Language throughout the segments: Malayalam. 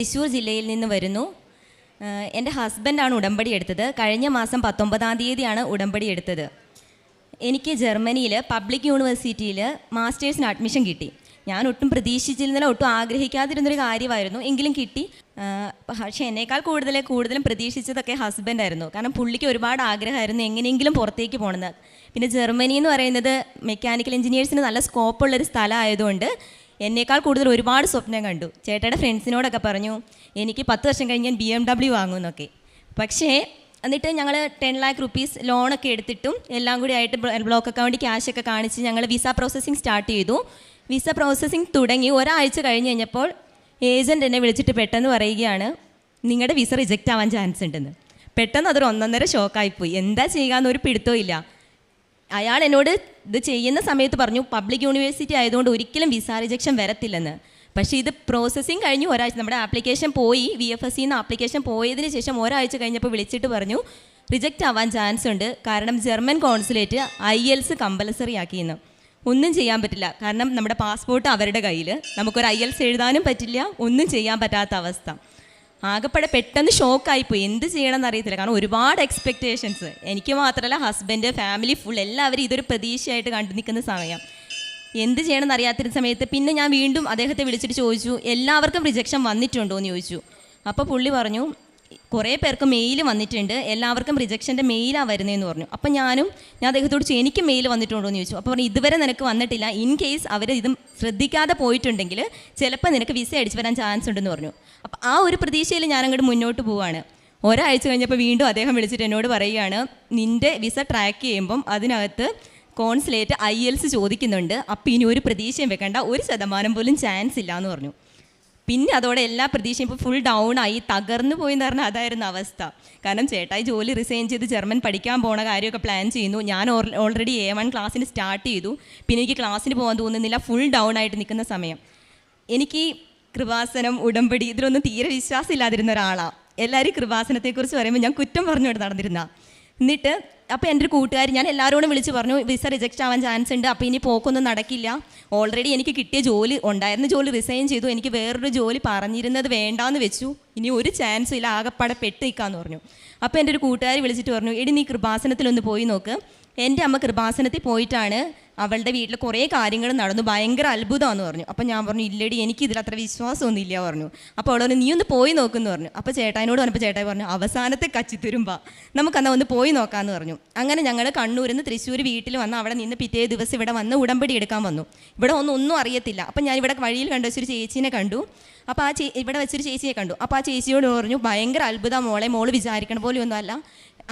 തൃശ്ശൂർ ജില്ലയിൽ നിന്ന് വരുന്നു. എന്റെ ഹസ്ബൻഡാണ് ഉടമ്പടി എടുത്തത്. കഴിഞ്ഞ മാസം പത്തൊമ്പതാം തീയതിയാണ് ഉടമ്പടി എടുത്തത്. എനിക്ക് ജർമ്മനിയിൽ പബ്ലിക് യൂണിവേഴ്സിറ്റിയിൽ മാസ്റ്റേഴ്സിന് അഡ്മിഷൻ കിട്ടി. ഞാൻ ഒട്ടും പ്രതീക്ഷിച്ചിരുന്നില്ല ഒട്ടും ആഗ്രഹിക്കാതിരുന്നൊരു കാര്യമായിരുന്നു. എങ്കിലും കിട്ടി. പക്ഷേ എന്നേക്കാൾ കൂടുതൽ കൂടുതലും പ്രതീക്ഷിച്ചതൊക്കെ ഹസ്ബൻഡായിരുന്നു. കാരണം പുള്ളിക്ക് ഒരുപാട് ആഗ്രഹമായിരുന്നു എങ്ങനെയെങ്കിലും പുറത്തേക്ക് പോകണമെന്ന്. പിന്നെ ജർമ്മനി എന്ന് പറയുന്നത് മെക്കാനിക്കൽ എഞ്ചിനീയേഴ്സിന് നല്ല സ്കോപ്പുള്ളൊരു സ്ഥലമായതുകൊണ്ട് എന്നേക്കാൾ കൂടുതൽ ഒരുപാട് സ്വപ്നം കണ്ടു. ചേട്ടയുടെ ഫ്രണ്ട്സിനോടൊക്കെ പറഞ്ഞു എനിക്ക് പത്ത് വർഷം കഴിഞ്ഞ് ഞാൻ ബി എം ഡബ്ല്യു വാങ്ങുമെന്നൊക്കെ പക്ഷേ എന്നിട്ട് ഞങ്ങൾ ടെൻ ലാക്ക് റുപ്പീസ് ലോണൊക്കെ എടുത്തിട്ടും എല്ലാം കൂടി ആയിട്ട് ബ്ലോക്ക് അക്കൗണ്ടിൽ ക്യാഷൊക്കെ കാണിച്ച് ഞങ്ങൾ വിസ പ്രോസസ്സിങ് സ്റ്റാർട്ട് ചെയ്തു. വിസ പ്രോസസ്സിങ് തുടങ്ങി ഒരാഴ്ച കഴിഞ്ഞ് കഴിഞ്ഞപ്പോൾ ഏജന്റ് എന്നെ വിളിച്ചിട്ട് പെട്ടെന്ന് പറയുകയാണ് നിങ്ങളുടെ വിസ റിജക്റ്റ് ആവാൻ ചാൻസ് ഉണ്ടെന്ന്. പെട്ടെന്ന് അതൊരു ഒന്നൊന്നര ഷോക്കായിപ്പോയി എന്താ ചെയ്യുക എന്നൊരു പിടുത്തവും ഇല്ല. അയാൾ എന്നോട് ഇത് ചെയ്യുന്ന സമയത്ത് പറഞ്ഞു പബ്ലിക് യൂണിവേഴ്സിറ്റി ആയതുകൊണ്ട് ഒരിക്കലും വിസ റിജക്ഷൻ വരത്തില്ലെന്ന്. പക്ഷേ ഇത് പ്രോസസ്സിങ് കഴിഞ്ഞ് ഒരാഴ്ച നമ്മുടെ ആപ്ലിക്കേഷൻ പോയി വി എഫ് എസ് സിന്ന് ആപ്ലിക്കേഷൻ പോയതിന് ശേഷം ഒരാഴ്ച കഴിഞ്ഞപ്പോൾ വിളിച്ചിട്ട് പറഞ്ഞു റിജക്റ്റ് ആവാൻ ചാൻസ് ഉണ്ട്. കാരണം German consulate IELTS compulsory ആക്കിയെന്ന്. ഒന്നും ചെയ്യാൻ പറ്റില്ല. കാരണം നമ്മുടെ പാസ്പോർട്ട് അവരുടെ കയ്യിൽ നമുക്കൊരു ഐ എൽസ് എഴുതാനും പറ്റില്ല. ഒന്നും ചെയ്യാൻ പറ്റാത്ത അവസ്ഥ. ആകെപ്പാടെ പെട്ടെന്ന് ഷോക്കായിപ്പോയി. എന്ത് ചെയ്യണമെന്ന് അറിയത്തില്ല കാരണം ഒരുപാട് എക്സ്പെക്റ്റേഷൻസ് എനിക്ക് മാത്രമല്ല ഹസ്ബൻഡ് ഫാമിലി ഫുൾ എല്ലാവരും ഇതൊരു പ്രതീക്ഷയായിട്ട് കണ്ടു നിൽക്കുന്ന സമയം. എന്ത് ചെയ്യണമെന്ന് അറിയാത്തൊരു സമയത്ത് പിന്നെ ഞാൻ വീണ്ടും അദ്ദേഹത്തെ വിളിച്ചിട്ട് ചോദിച്ചു എല്ലാവർക്കും റിജക്ഷൻ വന്നിട്ടുണ്ടോ എന്ന് ചോദിച്ചു. അപ്പോൾ പുള്ളി പറഞ്ഞു കുറേ പേർക്ക് മെയിൽ വന്നിട്ടുണ്ട്. എല്ലാവർക്കും റിജക്ഷന്റെ മെയിലാണ് വരുന്നതെന്ന് പറഞ്ഞു. അപ്പം ഞാനും ഞാൻ അദ്ദേഹത്തോട് ചോദിച്ചു എനിക്ക് മെയിൽ വന്നിട്ടുണ്ടോ എന്ന് ചോദിച്ചു. അപ്പോൾ പറഞ്ഞു ഇതുവരെ നിനക്ക് വന്നിട്ടില്ല. ഇൻ കേസ് അവർ ഇത് ശ്രദ്ധിക്കാതെ പോയിട്ടുണ്ടെങ്കിൽ ചിലപ്പോൾ നിനക്ക് വിസ അടിച്ചു വരാൻ ചാൻസ് ഉണ്ടെന്ന് പറഞ്ഞു. അപ്പോൾ ആ ഒരു പ്രതീക്ഷയിൽ ഞാൻ അങ്ങോട്ട് മുന്നോട്ട് പോവാണ്. ഒരാഴ്ച കഴിഞ്ഞപ്പോൾ വീണ്ടും അദ്ദേഹം വിളിച്ചിട്ട് എന്നോട് പറയുകയാണ് നിന്റെ വിസ ട്രാക്ക് ചെയ്യുമ്പം അതിനകത്ത് കോൺസുലേറ്റ് ഐ എൽസ് ചോദിക്കുന്നുണ്ട്. അപ്പോൾ ഇനി ഒരു പ്രതീക്ഷയും വെക്കണ്ട. ഒരു ശതമാനം പോലും ചാൻസ് ഇല്ല എന്ന് പറഞ്ഞു. പിന്നെ അതോടെ എല്ലാ പ്രതീക്ഷയും ഇപ്പോൾ ഫുൾ ഡൗൺ ആയി തകർന്നു പോയി എന്ന് പറഞ്ഞാൽ അതായിരുന്നു അവസ്ഥ. കാരണം ചേട്ടായി ജോലി റിസൈൻ ചെയ്ത് ജർമ്മൻ പഠിക്കാൻ പോണ കാര്യമൊക്കെ പ്ലാൻ ചെയ്യുന്നു. ഞാൻ ഓൾറെഡി എ വൺ ക്ലാസ്സിന് സ്റ്റാർട്ട് ചെയ്തു. പിന്നെ എനിക്ക് ക്ലാസ്സിന് പോകാൻ തോന്നുന്നില്ല ഫുൾ ഡൗൺ ആയിട്ട് നിൽക്കുന്ന സമയം. എനിക്ക് കൃപാസനം ഉടമ്പടി ഇതിലൊന്നും തീരെ വിശ്വാസമില്ലാതിരുന്ന ഒരാളാണ് എല്ലാവരും കൃപാസനത്തെക്കുറിച്ച് പറയുമ്പോൾ ഞാൻ കുറ്റം പറഞ്ഞുകൊണ്ട് നടന്നിരുന്ന. എന്നിട്ട് അപ്പോൾ എന്റെ ഒരു കൂട്ടുകാരി ഞാൻ എല്ലാവരോടും വിളിച്ച് പറഞ്ഞു വിസ റിജക്റ്റ് ആവാൻ ചാൻസ് ഉണ്ട്. അപ്പോൾ ഇനി പോക്കൊന്നും നടക്കില്ല. ഓൾറെഡി എനിക്ക് കിട്ടിയ ജോലി ഉണ്ടായിരുന്ന ജോലി റിസൈൻ ചെയ്തു. എനിക്ക് വേറൊരു ജോലി പറഞ്ഞിരുന്നത് വേണ്ടാന്ന് വെച്ചു. ഇനി ഒരു ചാൻസും ഇല്ല. ആകെപ്പാടെ പെട്ട് നിൽക്കാമെന്ന് പറഞ്ഞു. അപ്പോൾ എന്റെ ഒരു കൂട്ടുകാരി വിളിച്ചിട്ട് പറഞ്ഞു എടി നീ കൃപാസനത്തിലൊന്ന് പോയി നോക്ക്. എന്റെ അമ്മ കൃപാസനത്തിൽ പോയിട്ടാണ് അവളുടെ വീട്ടിൽ കുറേ കാര്യങ്ങൾ നടന്നു. ഭയങ്കര അത്ഭുതമാണെന്ന് പറഞ്ഞു. അപ്പോൾ ഞാൻ പറഞ്ഞു ഇല്ലടി എനിക്ക് ഇതിൽ അത്ര വിശ്വാസമൊന്നും ഇല്ല പറഞ്ഞു. അപ്പോൾ അവൾ പറഞ്ഞു നീ ഒന്ന് പോയി നോക്കുമെന്ന് പറഞ്ഞു. അപ്പോൾ ചേട്ടായിനോട് പറഞ്ഞപ്പോൾ ചേട്ടായി പറഞ്ഞു അവസാനത്തെ കച്ചിത്തുരുമ്പ നമുക്കെന്നാൽ ഒന്ന് പോയി നോക്കാമെന്ന് പറഞ്ഞു. അങ്ങനെ ഞങ്ങൾ കണ്ണൂരിൽ നിന്ന് തൃശ്ശൂർ വീട്ടിൽ വന്ന് അവിടെ നിന്ന് പിറ്റേ ദിവസം ഇവിടെ വന്ന് ഉടമ്പടി എടുക്കാൻ വന്നു. ഇവിടെ ഒന്നും ഒന്നും അറിയത്തില്ല. അപ്പം ഞാൻ ഇവിടെ വഴിയിൽ കണ്ട വെച്ചൊരു ചേച്ചീനെ കണ്ടു. അപ്പോൾ ആ ചേ ഇവിടെ വെച്ചൊരു ചേച്ചിയെ കണ്ടു. അപ്പോൾ ആ ചേച്ചിയോട് പറഞ്ഞു ഭയങ്കര അത്ഭുതം മോളെ. മോൾ വിചാരിക്കണ പോലെ ഒന്നുമല്ല.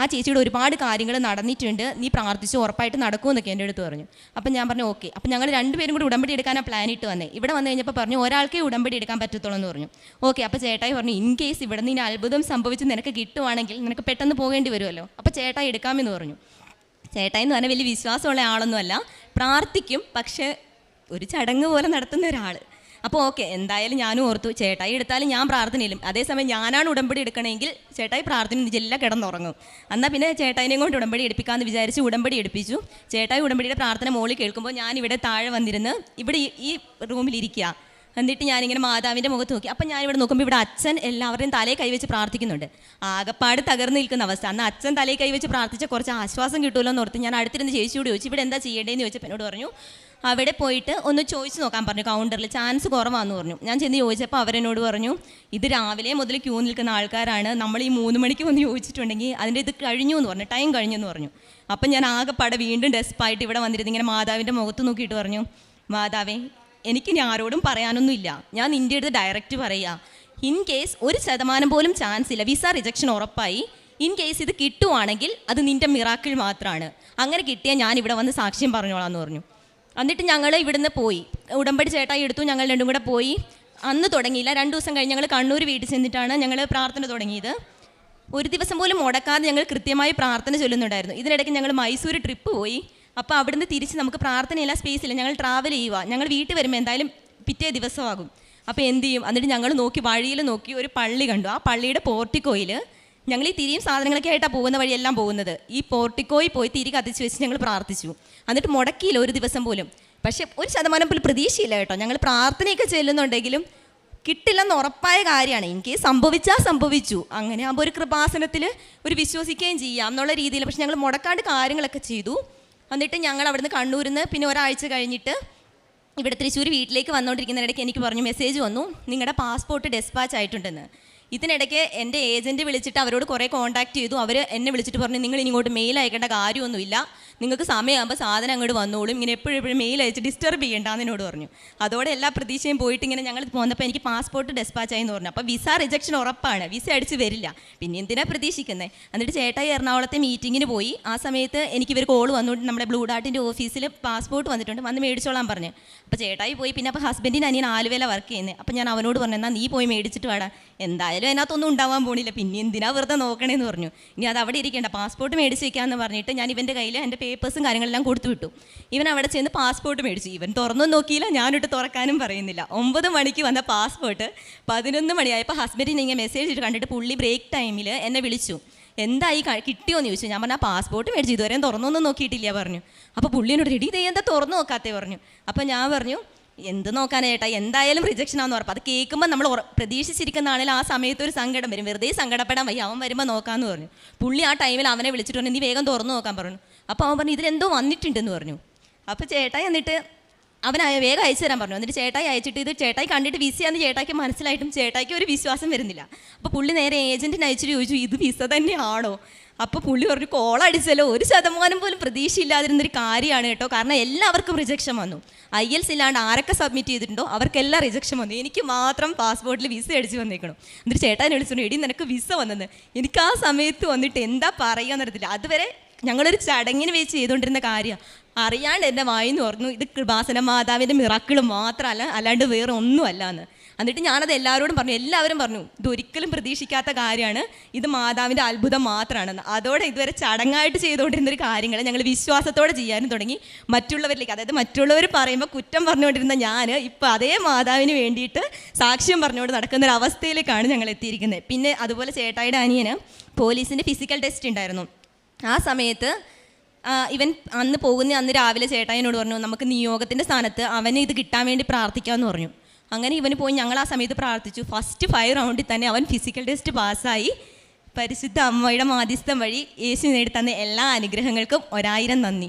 ആ ചേച്ചിയുടെ ഒരുപാട് കാര്യങ്ങൾ നടന്നിട്ടുണ്ട്. നീ പ്രാർത്ഥിച്ച് ഉറപ്പായിട്ട് നടക്കുമെന്നൊക്കെ എന്റെ അടുത്ത് പറഞ്ഞു. അപ്പം ഞാൻ പറഞ്ഞു ഓക്കെ. അപ്പം ഞങ്ങൾ രണ്ടുപേരും കൂടി ഉടമ്പടി എടുക്കാനാണ് പ്ലാൻ ഇട്ട് വന്നേ. ഇവിടെ വന്നു കഴിഞ്ഞപ്പോൾ പറഞ്ഞു ഒരാൾക്കേ ഉടമ്പടി എടുക്കാൻ പറ്റത്തുള്ളൂ എന്ന് പറഞ്ഞു. ഓക്കെ അപ്പോൾ ചേട്ടായി പറഞ്ഞു ഇൻ കേസ് ഇവിടെ നിന്ന് അത്ഭുതം സംഭവിച്ച് നിനക്ക് കിട്ടുവാണെങ്കിൽ നിനക്ക് പെട്ടെന്ന് പോകേണ്ടി വരുമല്ലോ. അപ്പോൾ ചേട്ടായി എടുക്കാമെന്ന് പറഞ്ഞു. ചേട്ടായി എന്ന് പറഞ്ഞാൽ വലിയ വിശ്വാസമുള്ള ആളൊന്നുമല്ല. പ്രാർത്ഥിക്കും പക്ഷേ ഒരു ചടങ്ങ് പോലെ നടത്തുന്ന ഒരാൾ അപ്പോൾ ഓക്കെ എന്തായാലും ഞാനും ഓർത്തു ചേട്ടായി എടുത്താലും ഞാൻ പ്രാർത്ഥനയിലും. അതേസമയം ഞാനാണ് ഉടമ്പടി എടുക്കണമെങ്കിൽ ചേട്ടായി പ്രാർത്ഥന ജില്ല കിടന്നുറങ്ങും. എന്നാൽ പിന്നെ ചേട്ടായിനെയും കൊണ്ട് ഉടമ്പടി എടുപ്പിക്കാമെന്ന് വിചാരിച്ച് ഉടമ്പടി എടുപ്പിച്ചു. ചേട്ടായി ഉടമ്പടിയുടെ പ്രാർത്ഥന മോളിൽ കേൾക്കുമ്പോൾ ഞാൻ ഇവിടെ താഴെ വന്നിരുന്ന് ഇവിടെ ഈ- റൂമിലിരിക്കുക എന്നിട്ട് ഞാനിങ്ങനെ മാതാവിന്റെ മുഖത്ത് നോക്കി. അപ്പം ഞാനിവിടെ നോക്കുമ്പോൾ ഇവിടെ അച്ഛൻ എല്ലാവരുടെയും തലയിൽ കൈവച്ച് പ്രാർത്ഥിക്കുന്നുണ്ട്. ആകപ്പാട് തകർന്നു നിൽക്കുന്ന അവസ്ഥ. അന്ന് അച്ഛൻ തലയിൽ കൈവച്ച് പ്രാർത്ഥിച്ച കുറച്ച് ആശ്വാസം കിട്ടുമല്ലോ എന്ന് ഓർത്ത് ഞാൻ അടുത്തിരുന്ന് ചേച്ചിയോട് ചോദിച്ചു ഇവിടെ എന്താ ചെയ്യേണ്ടതെന്ന്? ചോദിച്ചപ്പോൾ എന്നോട് പറഞ്ഞു അവിടെ പോയിട്ട് ഒന്ന് ചോദിച്ചു നോക്കാൻ പറഞ്ഞു കൗണ്ടറിൽ ചാൻസ് കുറവാന്ന് പറഞ്ഞു. ഞാൻ ചെന്ന് ചോദിച്ചപ്പോൾ അവരെന്നോട് പറഞ്ഞു ഇത് രാവിലെ മുതൽ ക്യൂ നിൽക്കുന്ന ആൾക്കാരാണ്. നമ്മൾ ഈ മൂന്ന് മണിക്ക് വന്ന് ചോദിച്ചിട്ടുണ്ടെങ്കിൽ അതിന്റെ ഇത് കഴിഞ്ഞു എന്ന് പറഞ്ഞു ടൈം കഴിഞ്ഞു എന്ന് പറഞ്ഞു. അപ്പം ഞാൻ ആകെ പട വീണ്ടും ഡെസ്പായിട്ട് ഇവിടെ വന്നിരുന്നു ഇങ്ങനെ മാതാവിന്റെ മുഖത്ത് നോക്കിയിട്ട് പറഞ്ഞു മാതാവേ എനിക്കിനി ആരോടും പറയാനൊന്നുമില്ല. ഞാൻ നിന്റെ അടുത്ത് ഡയറക്റ്റ് പറയുക ഇൻ കേസ് ഒരു ശതമാനം പോലും ചാൻസ് ഇല്ല വിസ റിജക്ഷൻ ഉറപ്പായി. ഇൻ കേസ് ഇത് കിട്ടുവാണെങ്കിൽ അത് നിന്റെ മിറാക്കിൾ മാത്രമാണ് അങ്ങനെ കിട്ടിയാൽ ഞാൻ ഇവിടെ വന്ന് സാക്ഷ്യം പറഞ്ഞോളാം എന്ന് പറഞ്ഞു. എന്നിട്ട് ഞങ്ങൾ ഇവിടുന്ന് പോയി. ഉടമ്പടി ചേട്ടായി എടുത്തു ഞങ്ങൾ രണ്ടും കൂടെ പോയി. അന്ന് തുടങ്ങിയില്ല രണ്ട് ദിവസം കഴിഞ്ഞ് ഞങ്ങൾ കണ്ണൂർ വീട്ടിൽ ചെന്നിട്ടാണ് ഞങ്ങൾ പ്രാർത്ഥന തുടങ്ങിയത്. ഒരു ദിവസം പോലും മുടക്കാതെ ഞങ്ങൾ കൃത്യമായി പ്രാർത്ഥന ചൊല്ലുന്നുണ്ടായിരുന്നു. ഇതിനിടയ്ക്ക് ഞങ്ങൾ മൈസൂർ ട്രിപ്പ് പോയി. അപ്പോൾ അവിടുന്ന് തിരിച്ച് നമുക്ക് പ്രാർത്ഥനയില്ല സ്പേസില്ല ഞങ്ങൾ ട്രാവൽ ചെയ്യുക. ഞങ്ങൾ വീട്ടിൽ വരുമ്പോൾ എന്തായാലും പിറ്റേ ദിവസമാകും. അപ്പോൾ എന്ത് ചെയ്യും? എന്നിട്ട് ഞങ്ങൾ നോക്കി വഴിയിൽ നോക്കി ഒരു പള്ളി കണ്ടു. ആ പള്ളിയുടെ പോർട്ടിക്കോയിൽ ഞങ്ങൾ ഈ തിരിയും സാധനങ്ങളൊക്കെ ആയിട്ടാണ് പോകുന്ന വഴിയെല്ലാം പോകുന്നത്. ഈ പോർട്ടിക്കോയിൽ പോയി തിരി കത്തിച്ച് വെച്ച് ഞങ്ങൾ പ്രാർത്ഥിച്ചു. എന്നിട്ട് മുടക്കിയില്ല ഒരു ദിവസം പോലും. പക്ഷേ ഒരു ശതമാനം പോലും പ്രതീക്ഷയില്ല കേട്ടോ. ഞങ്ങൾ പ്രാർത്ഥനയൊക്കെ ചെല്ലുന്നുണ്ടെങ്കിലും കിട്ടില്ലെന്ന് ഉറപ്പായ കാര്യമാണ്. എനിക്ക് സംഭവിച്ചാൽ സംഭവിച്ചു അങ്ങനെ ആകുമ്പോൾ ഒരു കൃപാസനത്തിൽ ഒരു വിശ്വസിക്കുകയും ചെയ്യാം എന്നുള്ള രീതിയിൽ പക്ഷെ ഞങ്ങൾ മുടക്കാണ്ട് കാര്യങ്ങളൊക്കെ ചെയ്തു. എന്നിട്ട് ഞങ്ങൾ അവിടുന്ന് കണ്ണൂരിൽ നിന്ന് പിന്നെ ഒരാഴ്ച കഴിഞ്ഞിട്ട് ഇവിടെ തൃശ്ശൂർ വീട്ടിലേക്ക് വന്നുകൊണ്ടിരിക്കുന്നതിനിടയ്ക്ക് എനിക്ക് പറഞ്ഞു മെസ്സേജ് വന്നു. നിങ്ങളുടെ പാസ്പോർട്ട് ഡെസ്പാച്ച് ആയിട്ടുണ്ടെന്ന്. ഇതിനിടയ്ക്ക് എന്റെ ഏജന്റ് വിളിച്ചിട്ട് അവരോട് കുറേ കോൺടാക്ട് ചെയ്തു. അവർ എന്നെ വിളിച്ചിട്ട് പറഞ്ഞു നിങ്ങൾ ഇങ്ങോട്ട് മെയിൽ അയക്കേണ്ട കാര്യമൊന്നുമില്ല. നിങ്ങൾക്ക് സമയമാകുമ്പോൾ സാധനം അങ്ങോട്ട് വന്നോളും. ഇങ്ങനെ എപ്പോഴും എപ്പോഴും മെയിൽ അയച്ച് ഡിസ്റ്റർബ് ചെയ്യേണ്ട എന്നോട് പറഞ്ഞു. അതോടെ എല്ലാ പ്രതീക്ഷയും പോയിട്ട് ഇങ്ങനെ ഞങ്ങൾ പോന്നപ്പോൾ എനിക്ക് പാസ്പോർട്ട് ഡെസ്പാച്ച് ആയി എന്ന് പറഞ്ഞു. അപ്പോൾ വിസ റിജക്ഷൻ ഉറപ്പാണ്. വിസ അടിച്ച് വരില്ല. പിന്നെ എന്തിനാ പ്രതീക്ഷിക്കുന്നത് എന്നിട്ട് ചേട്ടായി എറണാകുളത്തെ മീറ്റിങ്ങിന് പോയി. ആ സമയത്ത് എനിക്ക് ഇവർ കോൾ വന്നുകൊണ്ട് നമ്മുടെ ബ്ലൂ ഡാർട്ടിന്റെ ഓഫീസിൽ പാസ്പോർട്ട് വന്നിട്ടുണ്ട്. വന്ന് മേടിച്ചോളാൻ പറഞ്ഞു. അപ്പോൾ ചേട്ടായി പോയി. പിന്നെ അപ്പോൾ ഹസ്ബൻഡിന് അനിയൻ ആലുവേല വർക്ക് ചെയ്യുന്നത് അപ്പോൾ ഞാൻ അവനോട് പറഞ്ഞു എന്നാൽ നീ പോയി മേടിച്ചിട്ട് വേടാ. എന്തായാലും അതിനകത്തൊന്നും ഉണ്ടാവാൻ പോണില്ല. പിന്നെ എന്തിനാ വെറുതെ നോക്കണേന്ന് പറഞ്ഞു. ഇനി അത് അവിടെ ഇരിക്കേണ്ട. പാസ്പോർട്ട് മേടിച്ച് വെക്കാമെന്ന് പറഞ്ഞിട്ട് ഞാൻ ഇവന്റെ കയ്യിൽ എന്റെ പേപ്പേഴ്സും കാര്യങ്ങളെല്ലാം കൊടുത്തു വിട്ടു. ഇവൻ അവിടെ ചെന്ന് പാസ്പോർട്ട് മേടിച്ചു. ഇവൻ തുറന്നും നോക്കിയില്ല. ഞാനിട്ട് തുറക്കാനും പറയുന്നില്ല. ഒമ്പത് മണിക്ക് വന്ന പാസ്പോർട്ട് പതിനൊന്ന് മണിയായപ്പോൾ ഹസ്ബൻഡിന് ഇങ്ങനെ മെസ്സേജ് ഇട്ട് കണ്ടിട്ട് പുള്ളി ബ്രേക്ക് ടൈമിൽ എന്നെ വിളിച്ചു. എന്തായി കിട്ടിയോ കിട്ടിയോന്ന് ചോദിച്ചു. ഞാൻ പറഞ്ഞാൽ പാസ്പോർട്ട് മേടിച്ചു. ഇതുവരെയും തുറന്നൊന്നും നോക്കിയിട്ടില്ല പറഞ്ഞു. അപ്പോൾ പുള്ളിനോട് റെഡി ഇതേ എന്താ തുറന്നു നോക്കാത്തേ? പറഞ്ഞു. അപ്പോൾ ഞാൻ പറഞ്ഞു എന്ത് നോക്കാനേട്ടാ എന്തായാലും റിജക്ഷൻ ആണെന്ന് ഉറപ്പ്. അത് കേൾക്കുമ്പോൾ നമ്മൾ പ്രതീക്ഷിച്ചിരിക്കുന്ന ആണെങ്കിൽ ആ സമയത്ത് ഒരു സങ്കടം വരും. വെറുതെ സങ്കടപ്പെടാൻ വയ്യ. അവൻ വരുമ്പോൾ നോക്കാമെന്ന് പറഞ്ഞു. പുള്ളി ആ ടൈമിൽ അവനെ വിളിച്ചിട്ട് നീ വേഗം തുറന്നു നോക്കാൻ പറഞ്ഞു. അപ്പോൾ അവൻ പറഞ്ഞു ഇതിലെന്തോ വന്നിട്ടുണ്ടെന്ന് പറഞ്ഞു. അപ്പോൾ ചേട്ടായി എന്നിട്ട് അവൻ വേഗം അയച്ചു തരാൻ പറഞ്ഞു. എന്നിട്ട് ചേട്ടായി അയച്ചിട്ട് ഇത് ചേട്ടായി കണ്ടിട്ട് വിസയാന്ന് ചേട്ടായിക്ക് മനസ്സിലായിട്ടും ചേട്ടായിക്ക് ഒരു വിശ്വാസം വരുന്നില്ല. അപ്പോൾ പുള്ളി നേരെ ഏജന്റിന് അയച്ചിട്ട് ചോദിച്ചു ഇത് വിസ തന്നെയാണോ? അപ്പോൾ പുള്ളി പറഞ്ഞു കോൾ അടിച്ചല്ലോ. ഒരു ശതമാനം പോലും പ്രതീക്ഷയില്ലാതിരുന്നൊരു കാര്യമാണ് കേട്ടോ. കാരണം എല്ലാവർക്കും റിജക്ഷൻ വന്നു. ഐ എൽസ് ഇല്ലാണ്ട് ആരൊക്കെ സബ്മിറ്റ് ചെയ്തിട്ടുണ്ടോ അവർക്കെല്ലാം റിജക്ഷൻ വന്നു. എനിക്ക് മാത്രം പാസ്പോർട്ടിൽ വിസ അടിച്ച് വന്നേക്കണം. എന്നിട്ട് ചേട്ടാൻ വിളിച്ചിട്ടുണ്ട് എടി നിനക്ക് വിസ വന്നത് എനിക്ക് ആ സമയത്ത് വന്നിട്ട് എന്താ പറയുക എന്നറിയത്തില്ല. അതുവരെ ഞങ്ങളൊരു ചടങ്ങിന് വെച്ച് ചെയ്തുകൊണ്ടിരുന്ന കാര്യം. അറിയാണ്ട് എന്റെ വായിന്ന് പറഞ്ഞു ഇത് കൃപാസന മാതാവിന്റെ മിറാക്കിൾ മാത്രമല്ല അല്ലാണ്ട് വേറെ ഒന്നുമല്ല എന്ന് എന്നിട്ട് ഞാനത് എല്ലാവരോടും പറഞ്ഞു എല്ലാവരും പറഞ്ഞു ഇതൊരിക്കലും പ്രതീക്ഷിക്കാത്ത കാര്യമാണ് ഇത് മാതാവിന്റെ അത്ഭുതം മാത്രമാണെന്ന് അതോടെ ഇതുവരെ ചടങ്ങായിട്ട് ചെയ്തുകൊണ്ടിരുന്ന ഒരു കാര്യങ്ങൾ ഞങ്ങൾ വിശ്വാസത്തോടെ ചെയ്യാനും തുടങ്ങി. മറ്റുള്ളവരിലേക്ക് അതായത് മറ്റുള്ളവർ പറയുമ്പോൾ കുറ്റം പറഞ്ഞുകൊണ്ടിരുന്ന ഞാൻ ഇപ്പോൾ അതേ മാതാവിന് വേണ്ടിയിട്ട് സാക്ഷ്യം പറഞ്ഞുകൊണ്ട് നടക്കുന്ന ഒരു അവസ്ഥയിലേക്കാണ് ഞങ്ങൾ എത്തിയിരിക്കുന്നത് പിന്നെ അതുപോലെ ചേട്ടായിയുടെ അനിയന് പോലീസിന്റെ ഫിസിക്കൽ ടെസ്റ്റ് ഉണ്ടായിരുന്നു. ആ സമയത്ത് ഇവൻ അന്ന് പോകുന്ന അന്ന് രാവിലെ ചേട്ടായിനോട് പറഞ്ഞു നമുക്ക് നിയോഗത്തിന്റെ സ്ഥാനത്ത് അവന് ഇത് കിട്ടാൻ വേണ്ടി പ്രാർത്ഥിക്കാമെന്ന് പറഞ്ഞു. അങ്ങനെ ഇവന് പോയി ഞങ്ങൾ ആ സമയത്ത് പ്രാർത്ഥിച്ചു. ഫസ്റ്റ് ഫൈവ് റൗണ്ടിൽ തന്നെ അവൻ ഫിസിക്കൽ ടെസ്റ്റ് പാസ്സായി പരിശുദ്ധ അമ്മയുടെ മാധ്യസ്ഥം വഴി യേശു നേടിത്തന്ന എല്ലാ അനുഗ്രഹങ്ങൾക്കും ഒരായിരം നന്ദി.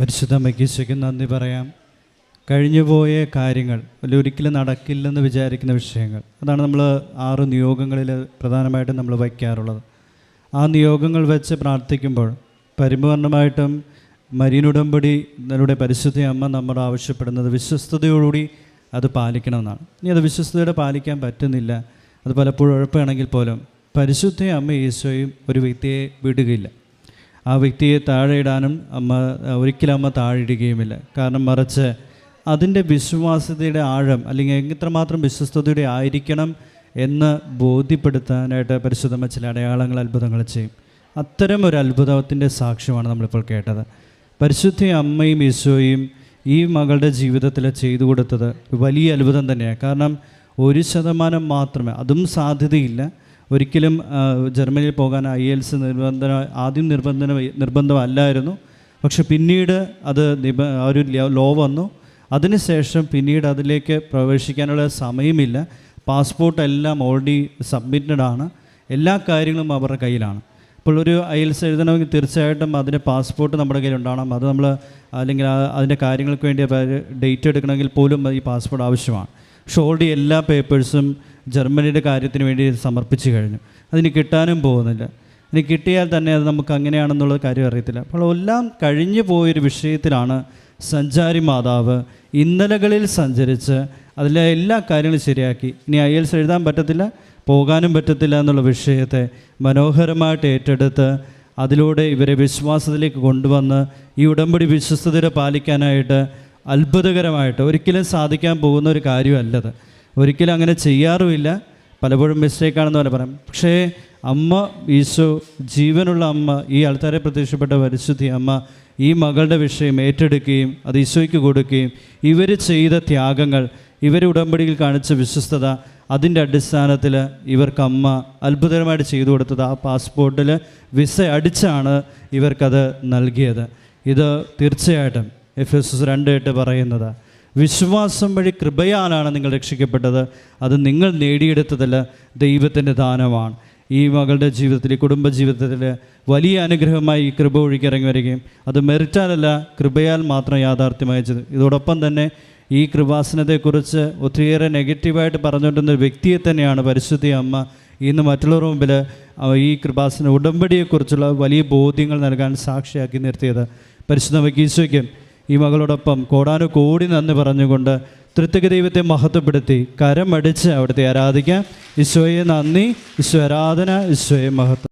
പരിശുദ്ധ അമ്മയ്ക്ക് നന്ദി പറയാം. കഴിഞ്ഞുപോയ കാര്യങ്ങൾ ഒരിക്കലും നടക്കില്ലെന്ന് വിചാരിക്കുന്ന വിഷയങ്ങൾ അതാണ് നമ്മൾ ആറ് നിയോഗങ്ങളിൽ പ്രധാനമായിട്ടും നമ്മൾ വയ്ക്കാറുള്ളത്. ആ നിയോഗങ്ങൾ വെച്ച് പ്രാർത്ഥിക്കുമ്പോൾ പരിപൂർണമായിട്ടും മരീനുടമ്പടി നമ്മുടെ പരിശുദ്ധ അമ്മ നമ്മൾ ആവശ്യപ്പെടുന്നത് വിശ്വസ്തയോടുകൂടി അത് പാലിക്കണമെന്നാണ്. ഇനി അത് വിശ്വസ്തയോടെ പാലിക്കാൻ പറ്റുന്നില്ല. അത് പലപ്പോഴും ഉഴപ്പാണെങ്കിൽ പോലും പരിശുദ്ധ അമ്മ ഈശോയും ഒരു വ്യക്തിയെ വിടുകയില്ല. ആ വ്യക്തിയെ താഴെ ഇടാനും അമ്മ ഒരിക്കലും അമ്മ താഴെ ഇടുകയുമില്ല. കാരണം മറിച്ച് അതിന്റെ വിശ്വാസ്യതയുടെ ആഴം അല്ലെങ്കിൽ എത്രമാത്രം വിശ്വസ്തയുടെ ആയിരിക്കണം എന്ന് ബോധ്യപ്പെടുത്താനായിട്ട് പരിശുദ്ധമ്മ ചില അടയാളങ്ങൾ അത്ഭുതങ്ങൾ ചെയ്യും. അത്തരം ഒരു അത്ഭുതത്തിന്റെ സാക്ഷ്യമാണ് നമ്മളിപ്പോൾ കേട്ടത്. പരിശുദ്ധ അമ്മയും ഈശോയും ഈ മകളുടെ ജീവിതത്തിൽ ചെയ്തു കൊടുത്തത് വലിയ അത്ഭുതം തന്നെയാണ്. കാരണം ഒരു ശതമാനം മാത്രമേ അതും സാധ്യതയില്ല. ഒരിക്കലും ജർമ്മനിയിൽ പോകാൻ ഐ എൽസ് നിർബന്ധന ആദ്യം നിർബന്ധന നിർബന്ധമല്ലായിരുന്നു. പക്ഷെ പിന്നീട് അത് നിബ ഒരു ലോ വന്നു. അതിനുശേഷം പിന്നീട് അതിലേക്ക് പ്രവേശിക്കാനുള്ള സമയമില്ല. പാസ്പോർട്ട് എല്ലാം ഓൾറെഡി സബ്മിറ്റഡ് ആണ്. എല്ലാ കാര്യങ്ങളും അവരുടെ കയ്യിലാണ്. ഇപ്പോൾ ഒരു ഐൽസ് എഴുതണമെങ്കിൽ തീർച്ചയായിട്ടും അതിന്റെ പാസ്പോർട്ട് നമ്മുടെ കയ്യിൽ ഉണ്ടാവണം അത് നമ്മൾ അല്ലെങ്കിൽ അതിന്റെ കാര്യങ്ങൾക്ക് വേണ്ടി ഡേറ്റ് എടുക്കണമെങ്കിൽ പോലും ഈ പാസ്പോർട്ട് ആവശ്യമാണ്. പക്ഷെ ഓൾറെഡി എല്ലാ പേപ്പേഴ്സും ജർമ്മനിയുടെ കാര്യത്തിന് വേണ്ടി സമർപ്പിച്ചു കഴിഞ്ഞു. അതിന് കിട്ടാനും പോകുന്നില്ല. ഇനി കിട്ടിയാൽ തന്നെ അത് നമുക്ക് അങ്ങനെയാണെന്നുള്ള കാര്യം അറിയത്തില്ല. അപ്പോൾ എല്ലാം കഴിഞ്ഞു പോയൊരു വിഷയത്തിലാണ് സഞ്ചാരി മാതാവ് ഇന്നലകളിൽ സഞ്ചരിച്ച് അതിലെ എല്ലാ കാര്യങ്ങളും ശരിയാക്കി. ഇനി ഐ എൽസ് എഴുതാൻ പറ്റത്തില്ല പോകാനും പറ്റത്തില്ല എന്നുള്ള വിഷയത്തെ മനോഹരമായിട്ട് ഏറ്റെടുത്ത് അതിലൂടെ ഇവരെ വിശ്വാസത്തിലേക്ക് കൊണ്ടുവന്ന് ഈ ഉടമ്പടി വിശ്വസ്തത പാലിക്കാനായിട്ട് അത്ഭുതകരമായിട്ട് ഒരിക്കലും സാധിക്കാൻ പോകുന്ന ഒരു കാര്യമല്ലത്. ഒരിക്കലും അങ്ങനെ ചെയ്യാറുമില്ല. പലപ്പോഴും മിസ്റ്റേക്കാണെന്ന് പറയാം. പക്ഷേ അമ്മ ഈശോ ജീവനുള്ള അമ്മ ഈ ആൾക്കാരെ പ്രത്യക്ഷപ്പെട്ട പരിശുദ്ധി അമ്മ ഈ മകളുടെ വിഷയം ഏറ്റെടുക്കുകയും അത് ഈശോയ്ക്ക് കൊടുക്കുകയും ഇവർ ചെയ്ത ത്യാഗങ്ങൾ ഇവർ ഉടമ്പടിയിൽ കാണിച്ച വിശ്വസ്തത അതിന്റെ അടിസ്ഥാനത്തിൽ ഇവർക്ക് അമ്മ അത്ഭുതകരമായിട്ട് ചെയ്തു കൊടുത്തത്. ആ പാസ്പോർട്ടിൽ വിസ അടിച്ചാണ് ഇവർക്കത് നൽകിയത്. ഇത് തീർച്ചയായിട്ടും എഫ് എസ് എസ് രണ്ട് എട്ട് പറയുന്നത് വിശ്വാസം വഴി കൃപയാലാണ് നിങ്ങൾ രക്ഷിക്കപ്പെട്ടത്. അത് നിങ്ങൾ നേടിയെടുത്തതല്ല ദൈവത്തിന്റെ ദാനമാണ്. ഈ മകളുടെ ജീവിതത്തിൽ കുടുംബ ജീവിതത്തിൽ വലിയ അനുഗ്രഹമായി ഈ കൃപ ഒഴുകി ഇറങ്ങി വരികയും അത് മെറിറ്റാലല്ല കൃപയാൽ മാത്രം യാഥാർത്ഥ്യമായത് ഇതോടൊപ്പം തന്നെ ഈ കൃപാസനത്തെക്കുറിച്ച് ഒത്തിരിയേറെ നെഗറ്റീവായിട്ട് പറഞ്ഞുകൊണ്ടിരുന്ന ഒരു വ്യക്തിയെ തന്നെയാണ് പരിശുദ്ധി അമ്മ ഇന്ന് മറ്റുള്ളവരുടെ മുമ്പിൽ ഈ കൃപാസന ഉടമ്പടിയെക്കുറിച്ചുള്ള വലിയ ബോധ്യങ്ങൾ നൽകാൻ സാക്ഷിയാക്കി നിർത്തിയത്. പരിശുദ്ധ വക്കീശോയ്ക്കും ഈ മകളോടൊപ്പം കോടാനു കോടി നന്ദി പറഞ്ഞുകൊണ്ട് തൃത്വക ദൈവത്തെ മഹത്വപ്പെടുത്തി കരമടിച്ച് അവിടുത്തെ ആരാധിക്കാം. ഈശോയെ നന്ദി. ഈശോ ആരാധന. ഈശോയെ മഹത്വം.